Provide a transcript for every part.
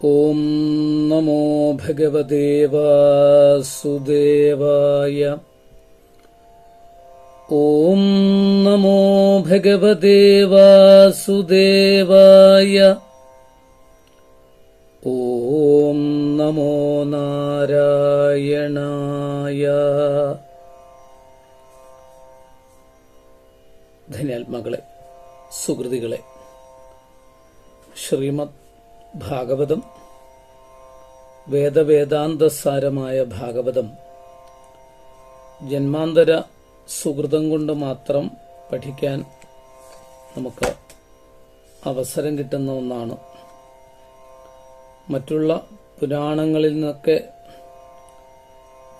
ഓം നമോ ഭഗവദേവാസുദേവായ ഓം നമോ ഭഗവദേവാസുദേവായ ഓം നമോ നാരായണായ. ധന്യാത്മകളെ സുഹൃതികളെ ശ്രീമദ് ഭാഗവതം വേദവേദാന്തസാരമായ ഭാഗവതം. ജന്മാന്തര സുഹൃതം കൊണ്ട് മാത്രം പഠിക്കാൻ നമുക്ക് അവസരം കിട്ടുന്ന ഒന്നാണ്. മറ്റുള്ള പുരാണങ്ങളിൽ നിന്നൊക്കെ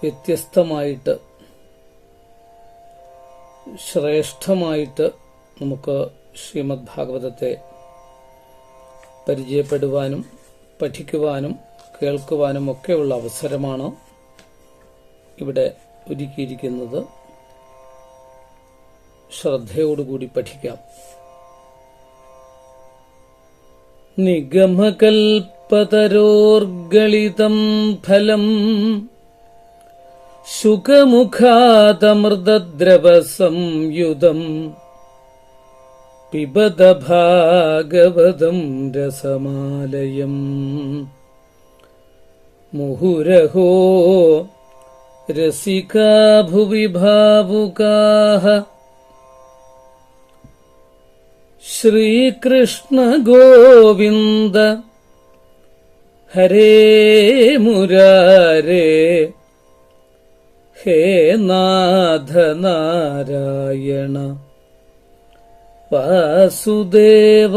വ്യത്യസ്തമായിട്ട് ശ്രേഷ്ഠമായിട്ട് നമുക്ക് ശ്രീമദ് ഭാഗവതത്തെ പരിചയപ്പെടുവാനും പഠിക്കുവാനും കേൾക്കുവാനും ഒക്കെയുള്ള അവസരമാണ് ഇവിടെ ഒരുക്കിയിരിക്കുന്നത്. ശ്രദ്ധയോടുകൂടി പഠിക്കാം. നിഗമകൽപ്പതരോർഗളിതം ഫലം ശുഖമുഖാതമൃതദ്രവസംയുതം പിബത ഭാഗവതം രസമാലയം. മുഹുരഹോ രസികാ ഭുവി ഭാവുകാः ശ്രീകൃഷ്ണ ഗോവിന്ദ ഹരേ മുരാരേ. ഹേ നാഥ നാരായണ വാസുദേവ.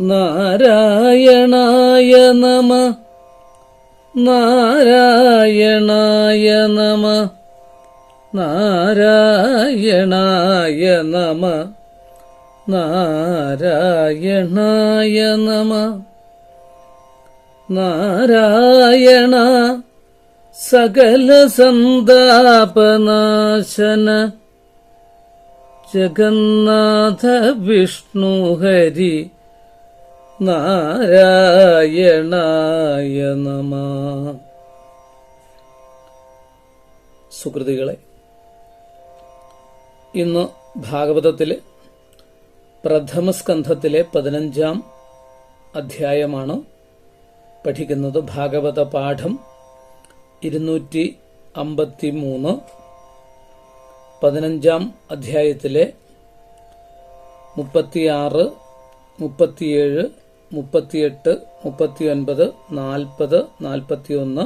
നാരായണായ നമ. നാരായണായ നമ. നാരായണായ നമ. നാരായണായ നമ. നാരായണ സകല സന്താപനാശന. ജഗന്നാഥ വിഷ്ണു ഹരി നാരായണായ നമ. സുഹൃതികളെ ഇന്ന് ഭാഗവതത്തിലെ പ്രഥമസ്കന്ധത്തിലെ പതിനഞ്ചാം അധ്യായമാണ് പഠിക്കുന്നത് ഭാഗവത പാഠം ഇരുന്നൂറ്റി അമ്പത്തി മൂന്ന് പതിനഞ്ചാം അധ്യായത്തിലെ മുപ്പത്തിയാറ് മുപ്പത്തിയേഴ് മുപ്പത്തിയെട്ട് മുപ്പത്തിയൊൻപത് നാൽപ്പത് നാൽപ്പത്തിയൊന്ന്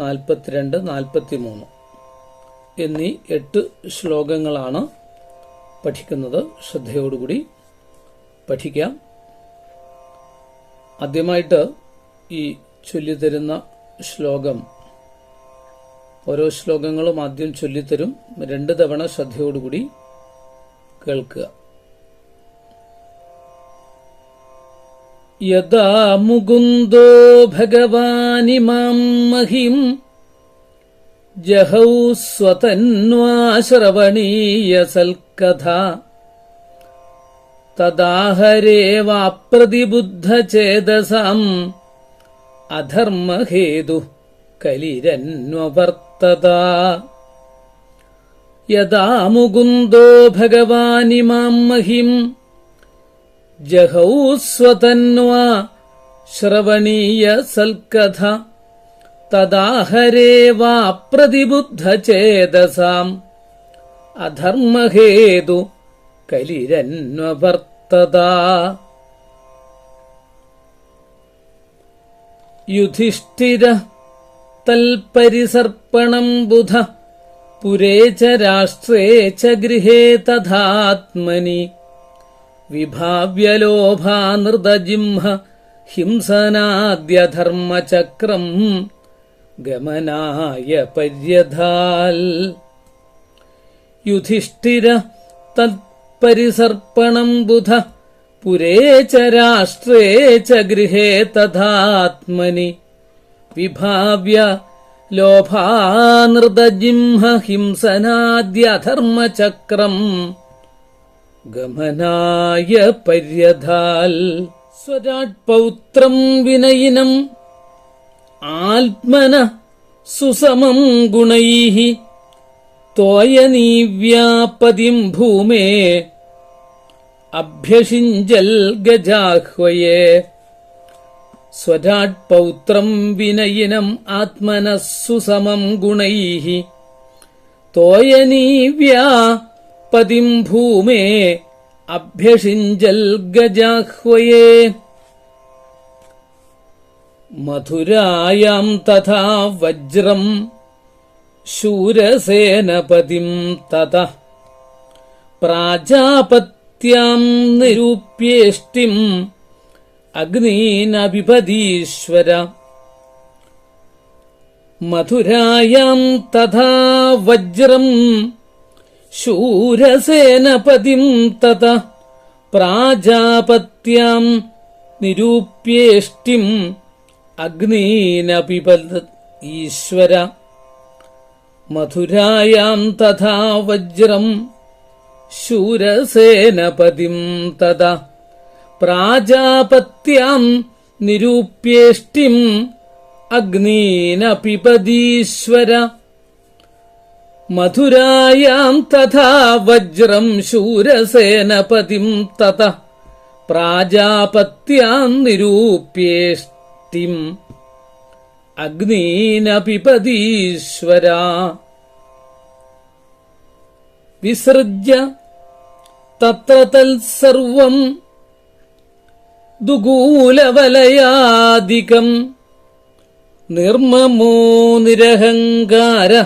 നാൽപ്പത്തിരണ്ട് നാൽപ്പത്തിമൂന്ന് എന്നീ എട്ട് ശ്ലോകങ്ങളാണ് പഠിക്കുന്നത്. ശ്രദ്ധയോടുകൂടി പഠിക്കാം. ആദ്യമായിട്ട് ഈ ചൊല്ലിത്തരുന്ന ശ്ലോകം ഓരോ ശ്ലോകങ്ങളും ആദ്യം ചൊല്ലിത്തരും. രണ്ട് തവണ ശ്രദ്ധയോടുകൂടി കേൾക്കുക. യഥാ മുകുന്ദോ ഭഗവാനിമാം മഹിം ജഹൗ സ്വതന്വാശ്രവണീയ സൽക്കഥ. തദാഹരേവാപ്രതിബുദ്ധചേതസാം അധർമ്മഹേതു കലിരന്വവർത്തത യഥാ മുകുന്ദോ ഭഗവാനിമാം മഹിം. ജഹൗ സ്വതന്വാ ശ്രവണീയ സൽക്കഥ. തദാഹരേവാപ്രതിബുദ്ധചേതസാം അധർമ്മഹേതു കലിരന്വവർത്തത. യുധിഷ്ഠിര തൽപരിസർപ്പണം ബുധ. പുരേ ച രാഷ്ട്രേ ച ഗൃഹേ തഥാത്മനി. വിഭാവ്യലോഭാനൃതജിംഹ ഹിംസനാദ്യധർമ്മചക്രം. ഗമനായ പര്യധാൽ യുധിഷ്ഠിര തത്പരിസർപ്പണം ബുധ. പുരേ ച രാഷ്ട്രേ ച ഗൃഹേ തഥാത്മനി. വിഭാവ്യ ലോഭാനൃതജിംഹ ഹിംസനാദ്യധർമ്മചക്രം ഗമനായ പര്യഥാൽ സ്വരാട് പൗത്രം വിനയിനം ആത്മന സുസമം ഗുണൈ തോയനീവ്യാപതിം ഭൂമേ അഭ്യഷിഞ്ചൽ ഗജാഹ്വയേ സ്വരാട് പൗത്രം വിനയിനം ആത്മനസ്സു സമം ഗുണൈः തോയനീവ്യാ പതിം ഭൂമേ അഭ്യഷിഞ്ചൽ ഗജാഹ്വയേ. മധുരായാം തഥാ വജ്രം ശൂരസേനപതിം തത പ്രാജാപത്യാം നിരൂപ്യേഷ്ടിം അഗ്നീനഭിപദീശ്വര മധുരായാം തഥാ വജ്രം ശൂരസേനപതിം തത പ്രാജാപത്യാം നിരൂപ്യേഷ്ടിം അഗ്നീനപിപത് ഈശ്വര മധുരായാം തഥാ വജ്രം ശൂരസേനപതിം തത പ്രാജാപത്യാം നിരൂപ്യേഷ്ടിം അഗ്നീന പിപദീശ്വര മധുരായാം തഥാ വജ്രം ശൂരസേനപതിം തത പ്രാജാപത്യാം നിരൂപ്യേഷ്ടിം അഗ്നീന പിപദീശ്വര വിസൃജ്യ തത്ര തൽസർവം ദുഗൂലവലയാദികം നിർമ്മമോ നിരഹങ്കാര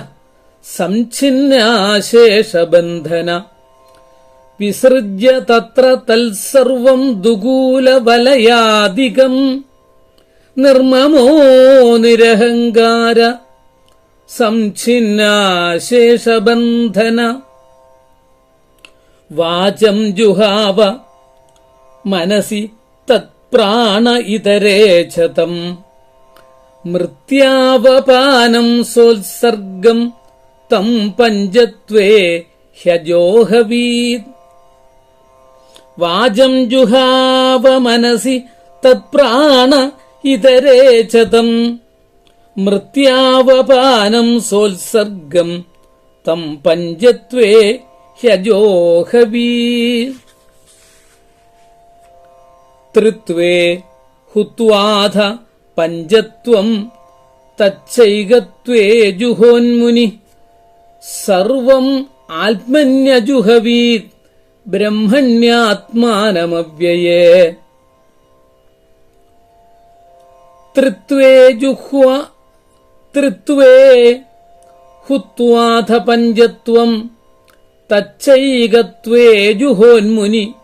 സംഛിന്നാശേഷബന്ധന. വിസൃജ്യ തത്ര തൽസർവം ദുഗൂലവലയാധികം നിർമ്മമോ നിരഹങ്കാര സംഛിന്നാശേഷബന്ധന. വാചം ജുഹാവ മനസി തത്പ്രാണ ഇതരേചതം മൃത്യാവപാനം സോത്സർഗം തം പഞ്ചത്വേ ഹ്യജോഹവീത്. വാചം ജുഹാവ മനസി തത്പ്രാണ ഇതരേചതം മൃത്യാവപാനം സോത്സർഗം തം പഞ്ചത്വേ ഹ്യജോഹവീത്. തൃത്വേ ഹുത്വാധ പഞ്ചത്വം തച്ചൈകത്വേ ജുഹോന്മുനി. സർവം ആത്മന്യജുഹവീ ബ്രഹ്മണ്യാത്മാനമവ്യയേ. തൃത്വേ ജുഹ്വ തൃത്വേ ഹുത്വാധ പഞ്ചത്വം തച്ചൈകത്വേ ജുഹോന്മുനി.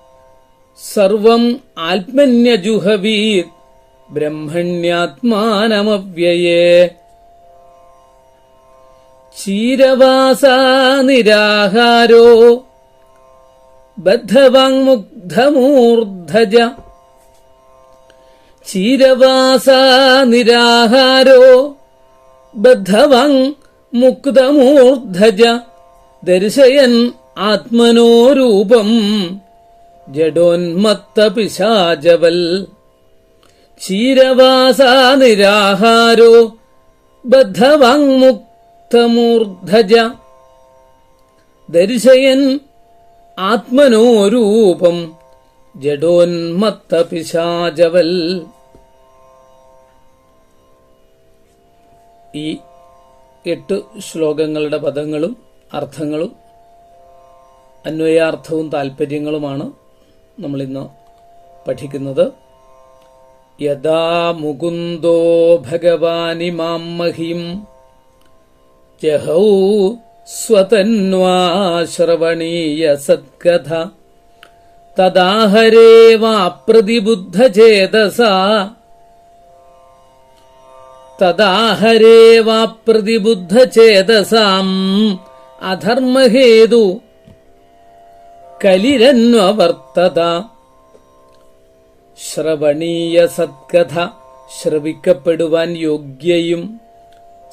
സർവം ആത്മന്യജുഹവീത് ബ്രഹ്മണ്യാത്മാനമവ്യയേ. ക്ഷീരവാസാ നിരാഹാരോ ബദ്ധവാങ്മുഗ്ധമൂർധജ. ക്ഷീരവാസാ നിരാഹാരോ ബദ്ധവാങ് മുക്തമൂർധജ ദർശയൻ ആത്മനോ രൂപം ജഡോന്മത്ത പിശാചവൽ. ക്ഷീരവാസാ നിരാഹാരോ ബദ്ധവാങ്മുക്തമൂർധജ. ദർശയൻ ആത്മനോരൂപം ജഡോന്മത്ത പിശാചവൽ. ഈ എട്ട് ശ്ലോകങ്ങളുടെ പദങ്ങളും അർത്ഥങ്ങളും അന്വയാർത്ഥവും താൽപ്പര്യങ്ങളുമാണ്. നമ്മളിന്ന് പഠിക്കുന്നത് യഥാ മുകുന്ദോ ഭഗവാനിമാം മഹിം ജഹൗ സ്വതന്വാശ്രവണീയ സത്കഥ തദാഹരേ വാപ്രതിബുദ്ധചേതസാ തദാഹരേ വാപ്രതിബുദ്ധചേതസാം അധർമ്മഹേതു കലിരന്വവർത്തത. ശ്രവണീയ സത്കഥ ശ്രവിക്കപ്പെടുവാൻ യോഗ്യയും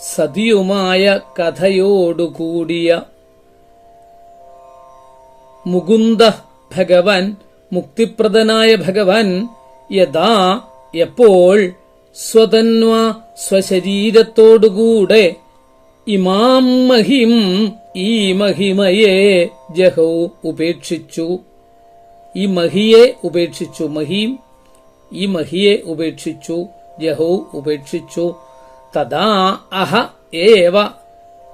സതിയുമായ കഥയോടുകൂടിയ മുകുന്ദ ഭഗവാൻ മുക്തിപ്രദനായ ഭഗവാൻ യഥാ എപ്പോൾ സ്വതന്വ സ്വശരീരത്തോടുകൂടെ ഇമാം മഹിം ഈ മഹിമയെ ജഹൗ ഉപേക്ഷിച്ചു. ഈ മഹിയെ ഉപേക്ഷിച്ചു മഹീം ഈ മഹിയെ ഉപേക്ഷിച്ചു ജഹൗ ഉപേക്ഷിച്ചു. തഥാ അഹ ഏവ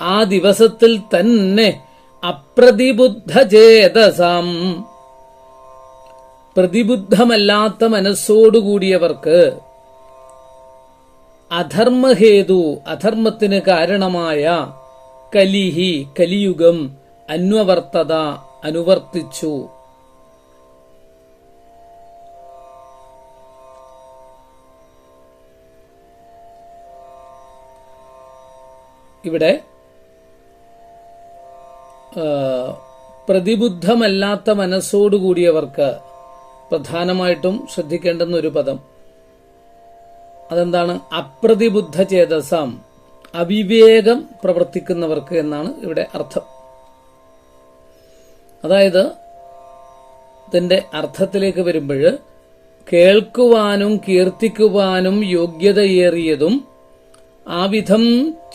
ആ ദിവസത്തിൽ തന്നെ അപ്രതിബുദ്ധചേതസാം. പ്രതിബുദ്ധമല്ലാത്ത മനസ്സോടുകൂടിയവർക്ക് അധർമ്മഹേതു അധർമ്മത്തിന് കാരണമായ കലിഹി കലിയുഗം അന്വവർത്തത അനുവർത്തിച്ചു. ഇവിടെ പ്രതിബുദ്ധമല്ലാത്ത മനസ്സോടുകൂടിയവർക്ക് പ്രധാനമായിട്ടും ശ്രദ്ധിക്കേണ്ടുന്ന ഒരു പദം. അതെന്താണ്? അപ്രതിബുദ്ധ ചേതസാം അവിവേകം പ്രവർത്തിക്കുന്നവർക്ക് എന്നാണ് ഇവിടെ അർത്ഥം. അതായത് ഇതിന്റെ അർത്ഥത്തിലേക്ക് വരുമ്പോൾ കേൾക്കുവാനും കീർത്തിക്കുവാനും യോഗ്യതയേറിയതും ആ വിധം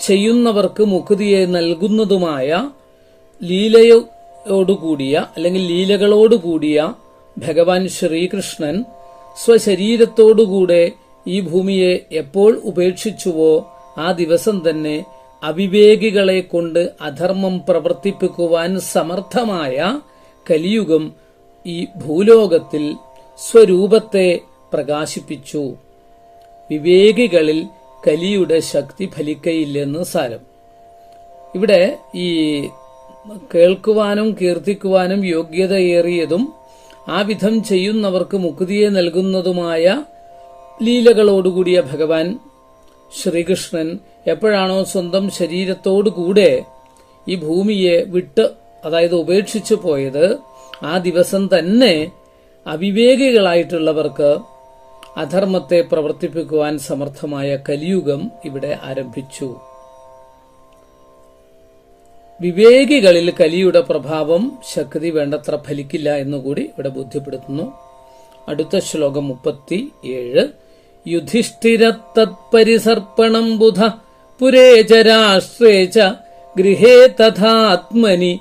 ചെയ്യുന്നവർക്ക് മുക്തിയെ നൽകുന്നതുമായ ലീലയോടുകൂടിയ അല്ലെങ്കിൽ ലീലകളോടുകൂടിയ ഭഗവാൻ ശ്രീകൃഷ്ണൻ സ്വശരീരത്തോടുകൂടെ ഈ ഭൂമിയെ എപ്പോൾ ഉപേക്ഷിച്ചുവോ ആ ദിവസം തന്നെ അവിവേകികളെ കൊണ്ട് അധർമ്മം പ്രവർത്തിപ്പിക്കുവാൻ സമർത്ഥമായ കലിയുഗം ഈ ഭൂലോകത്തിൽ സ്വരൂപത്തെ പ്രകാശിപ്പിച്ചു. വിവേകികളിൽ കലിയുടെ ശക്തി ഫലിക്കയില്ലെന്ന് സാരം. ഇവിടെ ഈ കേൾക്കുവാനും കീർത്തിക്കുവാനും യോഗ്യതയേറിയതും ആ വിധം ചെയ്യുന്നവർക്ക് മുക്തിയെ നൽകുന്നതുമായ ലീലകളോടുകൂടിയ ഭഗവാൻ ശ്രീകൃഷ്ണൻ എപ്പോഴാണോ സ്വന്തം ശരീരത്തോടുകൂടെ ഈ ഭൂമിയെ വിട്ട് അതായത് ഉപേക്ഷിച്ചു പോയത് ആ ദിവസം തന്നെ അവിവേകികളായിട്ടുള്ളവർക്ക് അധർമ്മത്തെ പ്രവർത്തിപ്പിക്കുവാൻ സമർത്ഥമായ കലിയുഗം ഇവിടെ ആരംഭിച്ചു. വിവേകികളിൽ കലിയുടെ പ്രഭാവം ശക്തി വേണ്ടത്ര ഫലിക്കില്ല എന്നുകൂടി ഇവിടെ ബോധ്യപ്പെടുത്തുന്നു. അടുത്ത ശ്ലോകം മുപ്പത്തി ഏഴ് യുധിഷ്ഠിര തത്പരിസർപ്പണം ബുധ. പുരേ ച ഗൃഹേ തഥാത്മനി.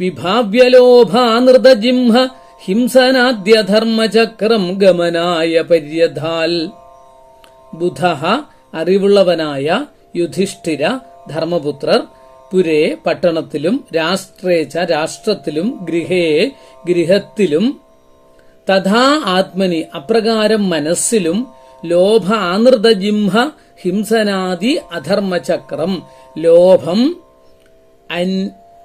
വിഭാവ്യലോഭാനൃതജിംഹ ഹിംസനാദ്യധർമ്മചക്രം ഗമനായ പര്യഥാൽ ബുധ അറിവുള്ളവനായ യുധിഷ്ഠിര ധർമ്മപുത്രർ പുരേ പട്ടണത്തിലും രാഷ്ട്രേച്ച രാഷ്ട്രത്തിലും ഗൃഹേ ഗൃഹത്തിലും തഥാ ആത്മനി അപ്രകാരം മനസ്സിലും ലോഭ ആനൃതജിംഹ ഹിംസനാദി അധർമ്മചക്രം. ലോഭം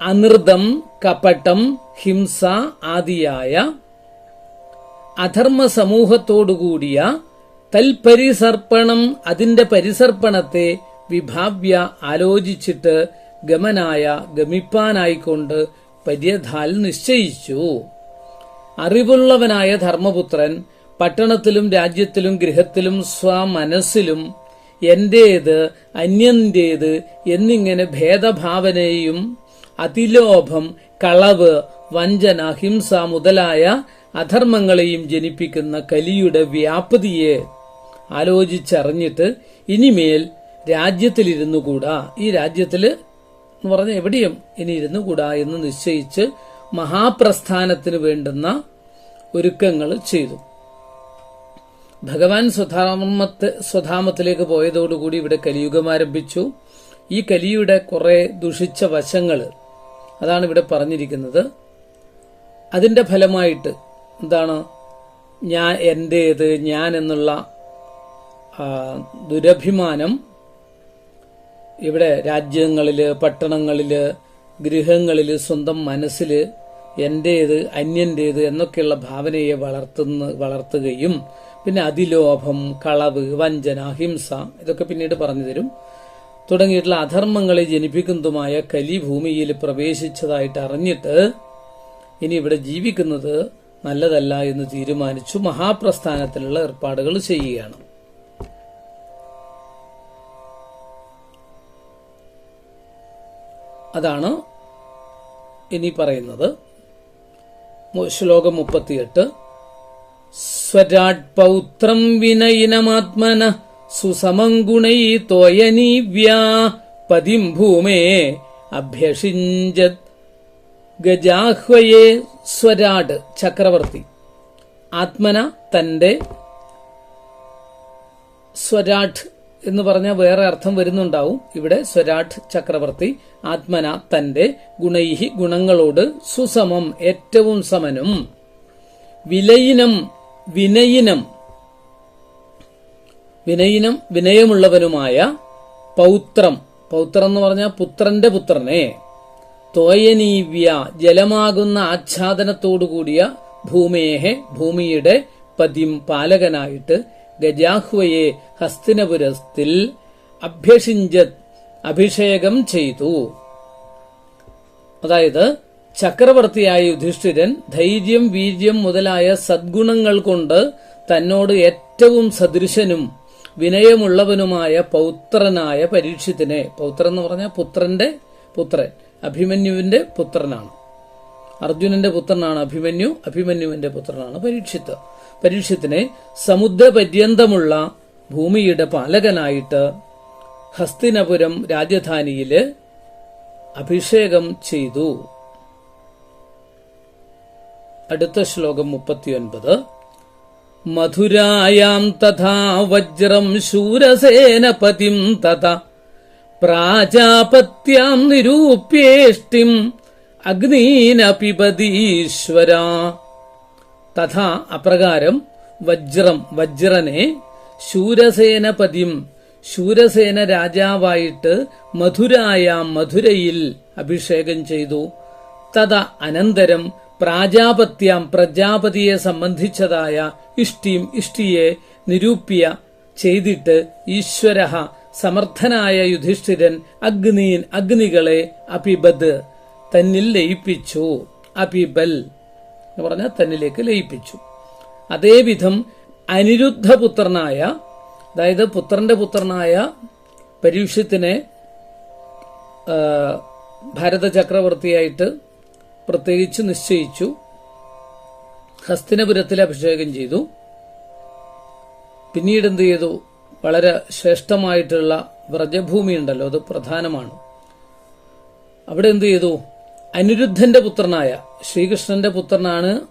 അനൃതം കപട്ടം ഹിംസ ആദിയായ അധർമ്മ സമൂഹത്തോടുകൂടിയ തൽപരിസർപ്പണം അതിന്റെ പരിസർപ്പണത്തെ വിഭാവ്യ ആലോചിച്ചിട്ട് ഗമനായ ഗമിപ്പാനായിക്കൊണ്ട് പര്യധാൽ നിശ്ചയിച്ചു. അറിവുള്ളവനായ ധർമ്മപുത്രൻ പട്ടണത്തിലും രാജ്യത്തിലും ഗൃഹത്തിലും സ്വമനസ്സിലും എന്റേത് അന്യന്റേത് എന്നിങ്ങനെ ഭേദഭാവനയും അതിലോഭം കളവ് വഞ്ചന ഹിംസ മുതലായ അധർമ്മങ്ങളെയും ജനിപ്പിക്കുന്ന കലിയുടെ വ്യാപ്തിയെ ആലോചിച്ചറിഞ്ഞിട്ട് ഇനിമേൽ രാജ്യത്തിലിരുന്നു കൂടാ. ഈ രാജ്യത്തിൽ എന്ന് പറഞ്ഞ എവിടെയും ഇനി ഇരുന്നു കൂടാ എന്ന് നിശ്ചയിച്ച് മഹാപ്രസ്ഥാനത്തിന് വേണ്ടുന്ന ഒരുക്കങ്ങൾ ചെയ്തു. ഭഗവാൻ സ്വധാമത്ത് സ്വധാമത്തിലേക്ക് പോയതോടുകൂടി ഇവിടെ കലിയുഗം ആരംഭിച്ചു ഈ കലിയുടെ കുറെ ദുഷിച്ച വശങ്ങൾ അതാണ് ഇവിടെ പറഞ്ഞിരിക്കുന്നത്. അതിന്റെ ഫലമായിട്ട് എന്താണ്? ഞാൻ എന്റേത് ഞാൻ എന്നുള്ള ദുരഭിമാനം ഇവിടെ രാജ്യങ്ങളിൽ പട്ടണങ്ങളിൽ ഗൃഹങ്ങളിൽ സ്വന്തം മനസ്സിൽ എന്റേത് അന്യന്റേത് എന്നൊക്കെയുള്ള ഭാവനയെ വളർത്തുന്ന വളർത്തുകയും പിന്നെ അതിലോഭം കളവ് വഞ്ചന ഹിംസ ഇതൊക്കെ പിന്നീട് പറഞ്ഞു തരും. തുടങ്ങിയിട്ടുള്ള അധർമ്മങ്ങളെ ജനിപ്പിക്കുന്നതുമായ കലി ഭൂമിയിൽ പ്രവേശിച്ചതായിട്ട് അറിഞ്ഞിട്ട് ഇനി ഇവിടെ ജീവിക്കുന്നത് നല്ലതല്ല എന്ന് തീരുമാനിച്ചു. മഹാപ്രസ്ഥാനത്തിലുള്ള ഏർപ്പാടുകൾ ചെയ്യുകയാണ്. അതാണ് ഇനി പറയുന്നത്. ശ്ലോകം മുപ്പത്തിയെട്ട്. സ്വരാട് പൗത്രം വിനയിനമാത്മന സുസമം ഗുണൈ തോയനീവ്യാ പതിം ഭൂമേ അഭ്യഷിഞ്ചത് ഗജാഹ്വയെ സ്വരാട് ചക്രവർത്തി. ആത്മന തന്റെ സ്വരാട് എന്ന് പറഞ്ഞ വേറെ അർത്ഥം വരുന്നുണ്ടാവും. ഇവിടെ സ്വരാട് ചക്രവർത്തി ആത്മന തന്റെ ഗുണൈഹി ഗുണങ്ങളോട് സുസമം ഏറ്റവും സമനും. വിലയിനം വിനയിനം. വിനയിനം വിനയമുള്ളവനുമായ പൗത്രം. പൗത്രം എന്ന് പറഞ്ഞാൽ പുത്രന്റെ പുത്രനെ. തോയനീവ്യ ജലമാകുന്ന ആച്ഛാദനത്തോടുകൂടിയ ഭൂമേഹെ ഭൂമിയുടെ പതിം പാലകനായിട്ട് ഗജാഹ്വയെ ഹസ്തിനപുരത്തിൽ അഭ്യഷിഞ്ചത് അഭിഷേകം ചെയ്തു. അതായത് ചക്രവർത്തിയായ യുധിഷ്ഠിരൻ ധൈര്യം വീര്യം മുതലായ സദ്ഗുണങ്ങൾ കൊണ്ട് തന്നോട് ഏറ്റവും സദൃശനും വിനയമുള്ളവനുമായ പൗത്രനായ പരീക്ഷത്തിനെ. പൗത്രൻ എന്ന് പറഞ്ഞാൽ പുത്രന്റെ പുത്രൻ. അഭിമന്യുവിന്റെ പുത്രനാണ്. അർജുനന്റെ പുത്രനാണ് അഭിമന്യു. അഭിമന്യുവിന്റെ പുത്രനാണ് പരീക്ഷിത്ത്. പരീക്ഷത്തിനെ സമുദ്രപര്യന്തമുള്ള ഭൂമിയുടെ പാലകനായിട്ട് ഹസ്തിനപുരം രാജധാനിയിൽ അഭിഷേകം ചെയ്തു. അടുത്ത ശ്ലോകം മുപ്പത്തിയൊൻപത്. മധുരായാം തഥാ വജ്രം ശൂരസേനപതിം തഥാ പ്രാജാപത്യാം നിരൂപ്യേഷ്ടിം അഗ്നീനപിപതീശ്വര തഥാ അപ്രകാരം വജ്രം വജ്രനെ ശൂരസേനപതിം ശൂരസേന രാജാവായിട്ട് മധുരായാം മധുരയിൽ അഭിഷേകം ചെയ്തു. തഥ അനന്തരം പ്രാജാപത്യാം പ്രജാപതിയെ സംബന്ധിച്ചതായ ഇഷ്ടിയും ഇഷ്ടിയെ നിരൂപ്യ ചെയ്തിട്ട് ഈശ്വര സമർത്ഥനായ യുധിഷ്ഠിരൻ അഗ്നീൻ അഗ്നികളെ അപിബദ് തന്നിൽ ലയിപ്പിച്ചു. അപിബൽ എന്ന് പറഞ്ഞാൽ തന്നിലേക്ക് ലയിപ്പിച്ചു. അതേവിധം അനിരുദ്ധപുത്രനായ അതായത് പുത്രന്റെ പുത്രനായ പരീക്ഷത്തിനെ ഭരത ചക്രവർത്തിയായിട്ട് പ്രത്യേകിച്ച് നിശ്ചയിച്ചു. ഹസ്തിനപുരത്തിൽ അഭിഷേകം ചെയ്തു. പിന്നീട് എന്ത് ചെയ്തു? വളരെ ശ്രേഷ്ഠമായിട്ടുള്ള വ്രജഭൂമി ഉണ്ടല്ലോ അത് പ്രധാനമാണ്. അവിടെ എന്ത് ചെയ്തു? അനിരുദ്ധന്റെ പുത്രനായ ശ്രീകൃഷ്ണന്റെ പുത്രനാണ്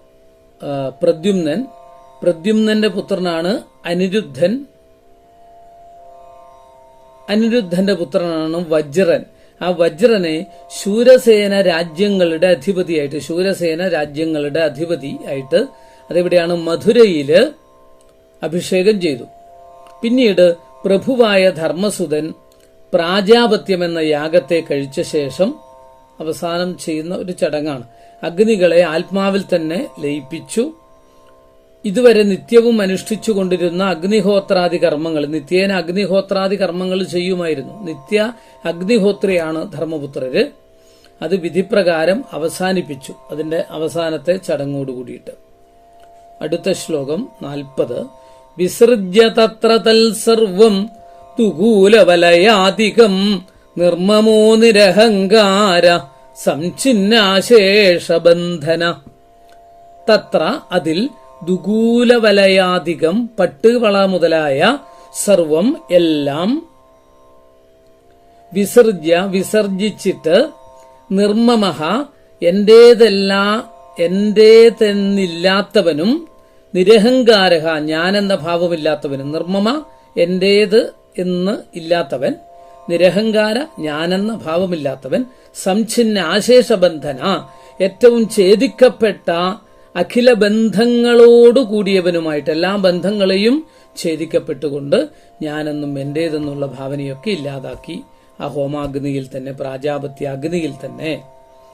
പ്രദ്യുമ്നൻ. പ്രദ്യുമ്നന്റെ പുത്രനാണ് അനിരുദ്ധൻ. അനിരുദ്ധന്റെ പുത്രനാണ് വജ്രൻ. ആ വജ്രനെ ശൂരസേന രാജ്യങ്ങളുടെ അധിപതിയായിട്ട് ശൂരസേന രാജ്യങ്ങളുടെ അധിപതി ആയിട്ട് അതെവിടെയാണ് മധുരയിൽ അഭിഷേകം ചെയ്തു. പിന്നീട് പ്രഭുവായ ധർമ്മസുതൻ പ്രാജാപത്യം എന്ന യാഗത്തെ കഴിച്ച ശേഷം അവസാനം ചെയ്യുന്ന ഒരു ചടങ്ങാണ്. അഗ്നികളെ ആത്മാവിൽ തന്നെ ലയിപ്പിച്ചു. ഇതുവരെ നിത്യവും അനുഷ്ഠിച്ചു കൊണ്ടിരുന്ന അഗ്നിഹോത്രാദി കർമ്മങ്ങൾ നിത്യേന അഗ്നിഹോത്രാദി കർമ്മങ്ങൾ ചെയ്യുമായിരുന്നു. നിത്യ അഗ്നിഹോത്രിയാണ് ധർമ്മപുത്രര്. അത് വിധിപ്രകാരം അവസാനിപ്പിച്ചു. അതിന്റെ അവസാനത്തെ ചടങ്ങോടുകൂടിയിട്ട് അടുത്ത ശ്ലോകം നാൽപ്പത്. വിസൃജ്യ തത്ര തൽസർവം തുകൂലവലയാധികം നിർമ്മമോ നിരഹങ്കാര സംഛിന്നാശേഷബന്ധന. തത്ര അതിൽ ദുകൂലവലയാധികം പട്ടുവള മുതലായ സർവം എല്ലാം വിസർജ്യ വിസർജിച്ചിട്ട് നിർമ്മമഹ എന്റേതല്ല എന്റേതെന്നില്ലാത്തവനും നിരഹങ്കാരഹ ഞാനെന്ന ഭാവമില്ലാത്തവനും നിർമ്മമ എന്റേത് എന്ന് ഇല്ലാത്തവൻ നിരഹങ്കാര ഞാനെന്ന ഭാവമില്ലാത്തവൻ സംഛിന്ന ആശേഷബന്ധന ഏറ്റവും ഛേദിക്കപ്പെട്ട അഖില ബന്ധങ്ങളോടുകൂടിയവനുമായിട്ട് എല്ലാ ബന്ധങ്ങളെയും ഛേദിക്കപ്പെട്ടുകൊണ്ട് ഞാനെന്നും എന്റേതെന്നുള്ള ഭാവനയൊക്കെ ഇല്ലാതാക്കി ആ ഹോമാഗ്നിയിൽ തന്നെ പ്രാജാപത്യ അഗ്നിയിൽ തന്നെ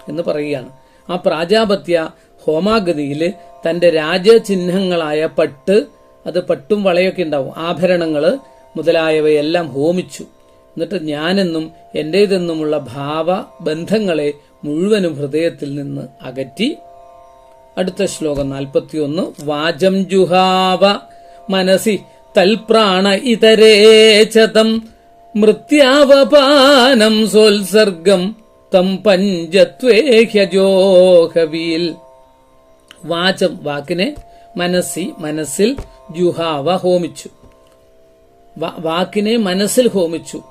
എന്ന് പറയുകയാണ്. ആ പ്രാജാപത്യ ഹോമാഗ്നിയിൽ തന്റെ രാജചിഹ്നങ്ങളായ പട്ട് അത് പട്ടും വളയൊക്കെ ഉണ്ടാവും ആഭരണങ്ങൾ മുതലായവയെല്ലാം ഹോമിച്ചു. എന്നിട്ട് ഞാനെന്നും എന്റേതെന്നുമുള്ള ഭാവ ബന്ധങ്ങളെ മുഴുവനും ഹൃദയത്തിൽ നിന്ന് അകറ്റി അടുത്ത ശ്ലോകം നാൽപ്പത്തിയൊന്ന്. വാചം ജുഹാവ മനസി തൽപ്രാണ ഇതരേചതം മൃത്യാവപാനം സോത്സർഗം തം പഞ്ചത്വേഹ്യജോഹവീൽ. വാചം വാക്കിനെ മനസ്സി മനസ്സിൽ ജുഹാവ ഹോമിച്ചു. വാക്കിനെ മനസ്സിൽ ഹോമിച്ചു.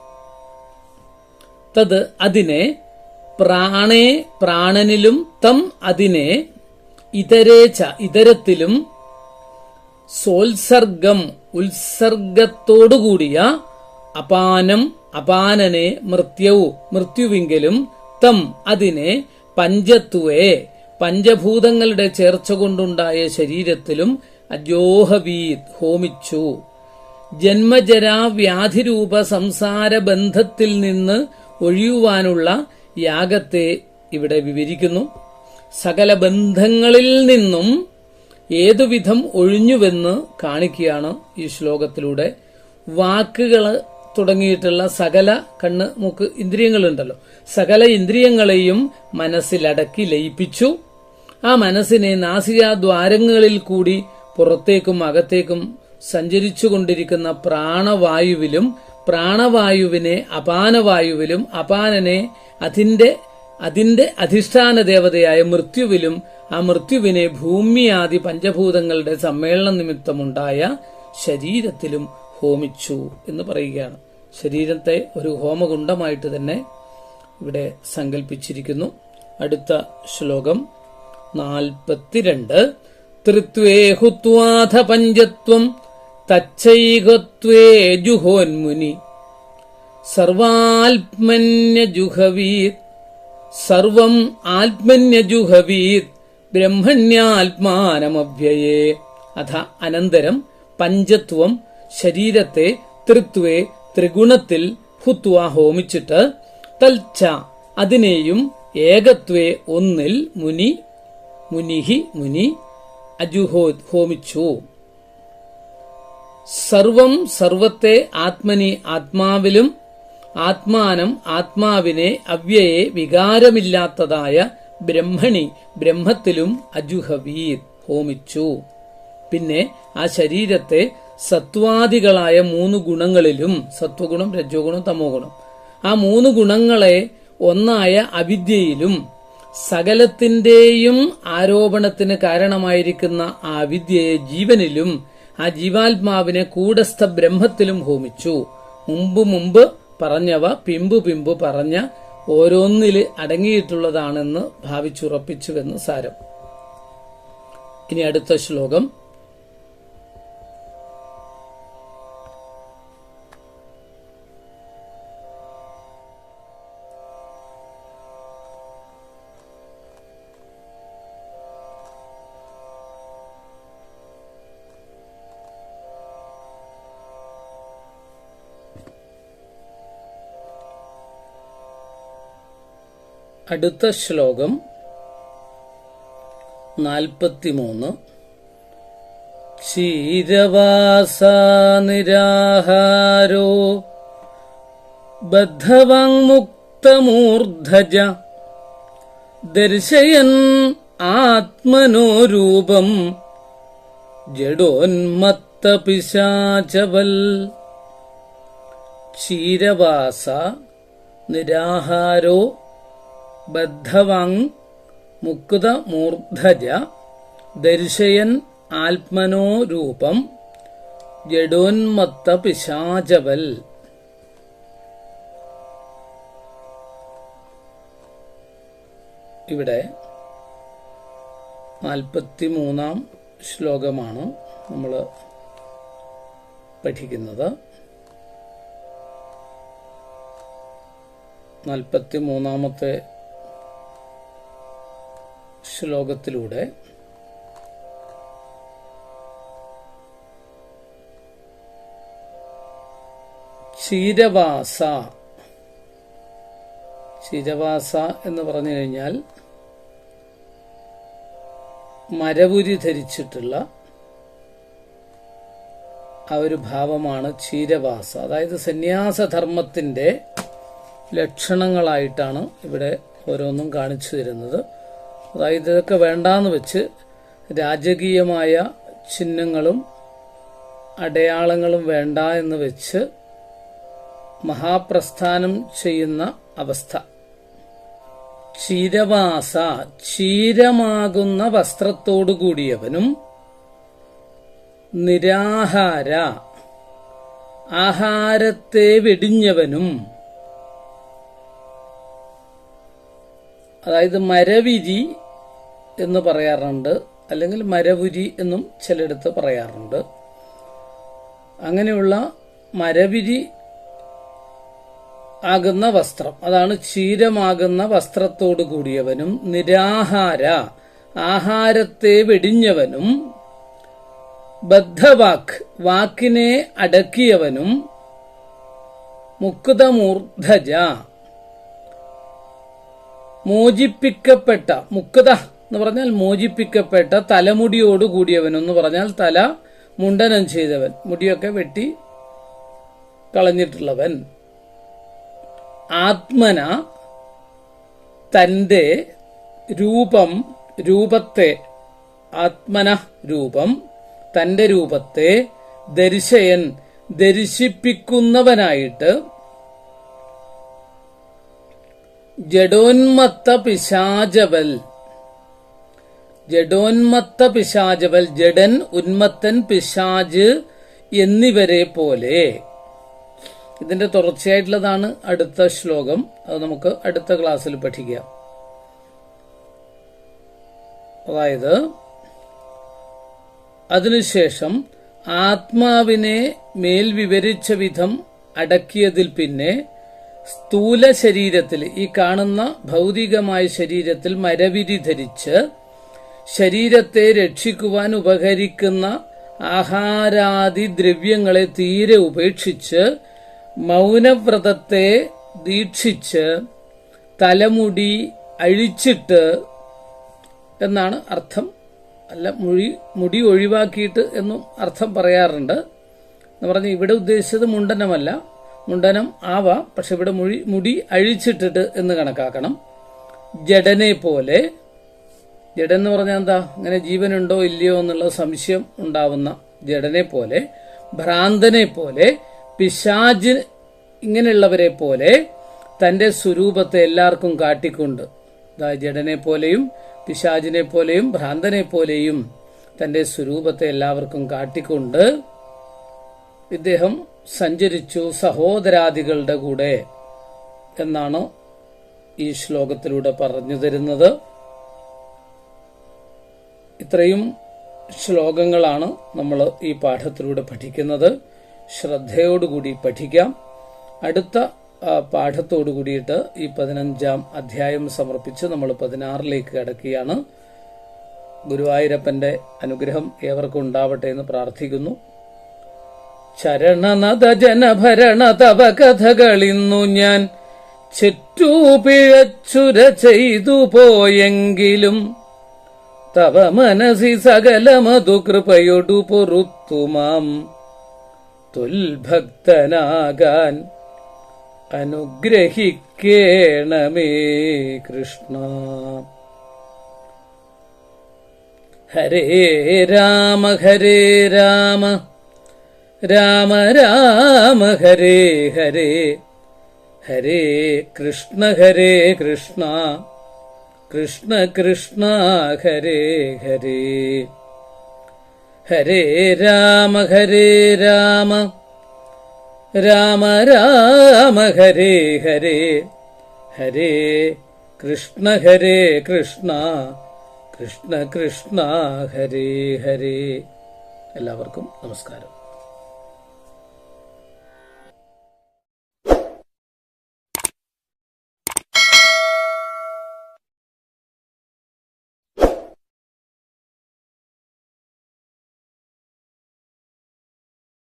തത് അതിനെ പ്രാണേ പ്രാണനിലും തം അതിനെ ഇതരേച്ച ഇതരത്തിലും സോത്സർഗം ഉത്സർഗത്തോടുകൂടിയ അപാനം അപാനനെ മൃത്യവു മൃത്യുവിങ്കിലും തം അതിനെ പഞ്ചത്വേ പഞ്ചഭൂതങ്ങളുടെ ചേർച്ച കൊണ്ടുണ്ടായ ശരീരത്തിലും അജോഹവീത് ഹോമിച്ചു. ജന്മജരാ വ്യാധിരൂപ സംസാര ബന്ധത്തിൽ നിന്ന് ഒഴിയുവാനുള്ള യാഗത്തെ ഇവിടെ വിവരിക്കുന്നു. സകല ബന്ധങ്ങളിൽ നിന്നും ഏതുവിധം ഒഴിഞ്ഞുവെന്ന് കാണിക്കുകയാണ് ഈ ശ്ലോകത്തിലൂടെ. വാക്കുകൾ തുടങ്ങിയിട്ടുള്ള സകല കണ്ണ് മൂക്ക് ഇന്ദ്രിയങ്ങളുണ്ടല്ലോ. സകല ഇന്ദ്രിയങ്ങളെയും മനസ്സിലടക്കി ലയിപ്പിച്ചു. ആ മനസ്സിനെ നാസികാദ്വാരങ്ങളിൽ കൂടി പുറത്തേക്കും അകത്തേക്കും സഞ്ചരിച്ചുകൊണ്ടിരിക്കുന്ന പ്രാണവായുവിലും പ്രാണവായുവിനെ അപാനവായുവിലും അപാനനെ അതിന്റെ അതിന്റെ അധിഷ്ഠാന ദേവതയായ മൃത്യുവിലും ആ മൃത്യുവിനെ ഭൂമിയാദി പഞ്ചഭൂതങ്ങളുടെ സമ്മേളന നിമിത്തമുണ്ടായ ശരീരത്തിലും ഹോമിച്ചു എന്ന് പറയുകയാണ്. ശരീരത്തെ ഒരു ഹോമകുണ്ഡമായിട്ട് തന്നെ ഇവിടെ സങ്കല്പിച്ചിരിക്കുന്നു അടുത്ത ശ്ലോകം നാൽപ്പത്തിരണ്ട്. തൃത്വേ ഹുത്വാധ പഞ്ചത്വം തച്ചൈകത്വേ ജുഹോന്മുനി. സർവാത്മന്യജുഹവീത് സർവം ആത്മന്യജുഹവീത് ബ്രഹ്മണ്യാത്മാനമഭ്യയേ അഥ അനന്തരം പഞ്ചത്വം ശരീരത്തെ തൃത്വേ ത്രിഗുണത്തിൽ ഹുത്വ ഹോമിച്ചിട്ട് തൽച്ച അതിനെയും ഏകത്വേ ഒന്നിൽ മുനി മുനിഹി മുനി അജുഹോ ഹോമിച്ചു. സർവം സർവത്തെ ആത്മനി ആത്മാവിലും ആത്മാനം ആത്മാവിനെ അവ്യയെ വികാരമില്ലാത്തതായ ബ്രഹ്മണി ബ്രഹ്മത്തിലും അജുഹവീർ ഹോമിച്ചു. പിന്നെ ആ ശരീരത്തെ സത്വാദികളായ മൂന്ന് ഗുണങ്ങളിലും സത്വഗുണം രജോഗുണം തമോ ഗുണം ആ മൂന്ന് ഗുണങ്ങളെ ഒന്നായ അവിദ്യയിലും സകലത്തിന്റെയും ആരോപണത്തിന് കാരണമായിരിക്കുന്ന ആ അവിദ്യയെ ജീവനിലും ആ ജീവാത്മാവിനെ കൂടസ്ഥ ബ്രഹ്മത്തിലും ഹോമിച്ചു. മുമ്പ് മുമ്പ് പറഞ്ഞവ പിമ്പു പിമ്പു പറഞ്ഞ ഓരോന്നിൽ അടങ്ങിയിട്ടുള്ളതാണെന്ന് ഭാവിച്ചുറപ്പിച്ചുവെന്ന് സാരം. ഇനി അടുത്ത ശ്ലോകം. അടുത്ത ശ്ലോകം നാൽപ്പത്തിമൂന്ന്. ക്ഷീരവാസ നിരാഹാരോ ബദ്ധവാങ്മുക്തമൂർധജ ദർശയൻ ആത്മനോരൂപം ജഡോന്മത്ത പിശാചവൽ ക്ഷീരവാസ നിരാഹാരോ ബദ്ധവാങ് മുക്തമൂർധജ ദർശയൻ ആത്മനോ രൂപം ജഡോന്മത്ത പിശാചവൽ. ഇവിടെ നാൽപ്പത്തിമൂന്നാം ശ്ലോകമാണ് നമ്മൾ പഠിക്കുന്നത്. നാൽപ്പത്തി മൂന്നാമത്തെ ശ്ലോകത്തിലൂടെ ക്ഷീരവാസ ക്ഷീരവാസ എന്ന് പറഞ്ഞു കഴിഞ്ഞാൽ മരപുരി ധരിച്ചിട്ടുള്ള ആ ഒരു ഭാവമാണ് ക്ഷീരവാസ അതായത് സന്യാസധർമ്മത്തിന്റെ ലക്ഷണങ്ങളായിട്ടാണ് ഇവിടെ ഓരോന്നും കാണിച്ചു തരുന്നത്. അതായത് ഇതൊക്കെ വേണ്ടാന്ന് വെച്ച് രാജകീയമായ ചിഹ്നങ്ങളും അടയാളങ്ങളും വേണ്ട എന്ന് വെച്ച് മഹാപ്രസ്ഥാനം ചെയ്യുന്ന അവസ്ഥ. ചിരവാസ ചീരമാകുന്ന വസ്ത്രത്തോടു കൂടിയവനും നിരാഹാര ആഹാരത്തെ വെടിഞ്ഞവനും. അതായത് മരവിരി എന്ന് പറയാറുണ്ട്. അല്ലെങ്കിൽ മരവുരി എന്നും ചിലയിടത്ത് പറയാറുണ്ട്. അങ്ങനെയുള്ള മരവിരി ആകുന്ന വസ്ത്രം അതാണ് ക്ഷീരമാകുന്ന വസ്ത്രത്തോടു കൂടിയവനും നിരാഹാര ആഹാരത്തെ വെടിഞ്ഞവനും ബദ്ധവാക്ക് വാക്കിനെ അടക്കിയവനും മുക്കുതമൂർധജ മോചിപ്പിക്കപ്പെട്ട മുക്കുത എന്ന് പറഞ്ഞാൽ മോചിപ്പിക്കപ്പെട്ട തലമുടിയോട് കൂടിയവൻ എന്ന് പറഞ്ഞാൽ തല മുണ്ടനം ചെയ്തവൻ. മുടിയൊക്കെ വെട്ടി കളഞ്ഞിട്ടുള്ളവൻ. ആത്മന തന്റെ രൂപം രൂപത്തെ ആത്മന രൂപം തന്റെ രൂപത്തെ ദർശയൻ ദർശിപ്പിക്കുന്നവനായിട്ട് ജഡോന്മത്ത പിശാചവൽ ജഡോന്മത്ത പിശാചവൽ ജഡൻ ഉന്മത്തൻ പിശാജ് എന്നിവരെ പോലെ. ഇതിന്റെ തുടർച്ചയായിട്ടുള്ളതാണ് അടുത്ത ശ്ലോകം. അത് നമുക്ക് അടുത്ത ക്ലാസ്സിൽ പഠിക്കാം. അതായത് അതിനുശേഷം ആത്മാവിനെ മേൽ വിവരിച്ച വിധം അടക്കിയതിൽ പിന്നെ സ്ഥൂല ശരീരത്തിൽ ഈ കാണുന്ന ഭൗതികമായ ശരീരത്തിൽ മരവിരി ധരിച്ച് ശരീരത്തെ രക്ഷിക്കുവാൻ ഉപകരിക്കുന്ന ആഹാരാദി ദ്രവ്യങ്ങളെ തീരെ ഉപേക്ഷിച്ച് മൗനവ്രതത്തെ ദീക്ഷിച്ച് തലമുടി അഴിച്ചിട്ട് എന്നാണ് അർത്ഥം. അല്ല മുടി മുടി ഒഴിവാക്കിയിട്ട് എന്നും അർത്ഥം പറയാറുണ്ട്. എന്ന് പറഞ്ഞ ഇവിടെ ഉദ്ദേശിച്ചത് മുണ്ടനമല്ല. മുണ്ടനം ആവാം പക്ഷെ ഇവിടെ മുടി മുടി അഴിച്ചിട്ടിട്ട് എന്ന് കണക്കാക്കണം. ജഡനെ പോലെ ജഡൻ എന്ന് പറഞ്ഞാൽ എന്താ? അങ്ങനെ ജീവനുണ്ടോ ഇല്ലയോ എന്നുള്ള സംശയം ഉണ്ടാവുന്ന ജഡനെ പോലെ ഭ്രാന്തനെ പോലെ പിശാജ് ഇങ്ങനെയുള്ളവരെ പോലെ തന്റെ സ്വരൂപത്തെ എല്ലാവർക്കും കാട്ടിക്കൊണ്ട് ജഡനെ പോലെയും പിശാജിനെ പോലെയും ഭ്രാന്തനെ പോലെയും തന്റെ സ്വരൂപത്തെ എല്ലാവർക്കും കാട്ടിക്കൊണ്ട് ഇദ്ദേഹം സഞ്ചരിച്ചു സഹോദരാദികളുടെ കൂടെ എന്നാണ് ഈ ശ്ലോകത്തിലൂടെ പറഞ്ഞു തരുന്നത്. ഇത്രയും ശ്ലോകങ്ങളാണ് നമ്മൾ ഈ പാഠത്തിലൂടെ പഠിക്കുന്നത്. ശ്രദ്ധയോടുകൂടി പഠിക്കാം. അടുത്ത പാഠത്തോടു കൂടിയിട്ട് ഈ പതിനഞ്ചാം അധ്യായം സമർപ്പിച്ച് നമ്മൾ പതിനാറിലേക്ക് കടക്കുകയാണ്. ഗുരുവായൂരപ്പന്റെ അനുഗ്രഹം ഏവർക്കും ഉണ്ടാവട്ടെ എന്ന് പ്രാർത്ഥിക്കുന്നു. ചരണനദ ജനഭരണ തവ കഥകളിന്നു ഞാൻ. ചെറ്റൂപിഴച്ചുര ചെയ്തു പോയെങ്കിലും തവ മനസി സകലമതു കൃപയൊടു പൊറുത്തുമാം തുൽഭക്തനാകാൻ അനുഗ്രഹിക്കേണമേ കൃഷ്ണ. ഹരേ രാമ ഹരേ രാമ. രാമ രാമ ഹരേ ഹരേ. ഹരേ കൃഷ്ണ ഹരേ കൃഷ്ണ. കൃഷ്ണ കൃഷ്ണ ഹരേ ഹരേ. ഹരേ രാമ ഹരേ രാമ. രാമ രാമ ഹരേ ഹരേ. ഹരേ കൃഷ്ണ ഹരേ കൃഷ്ണ. കൃഷ്ണ കൃഷ്ണ ഹരേ ഹരേ. എല്ലാവർക്കും നമസ്കാരം.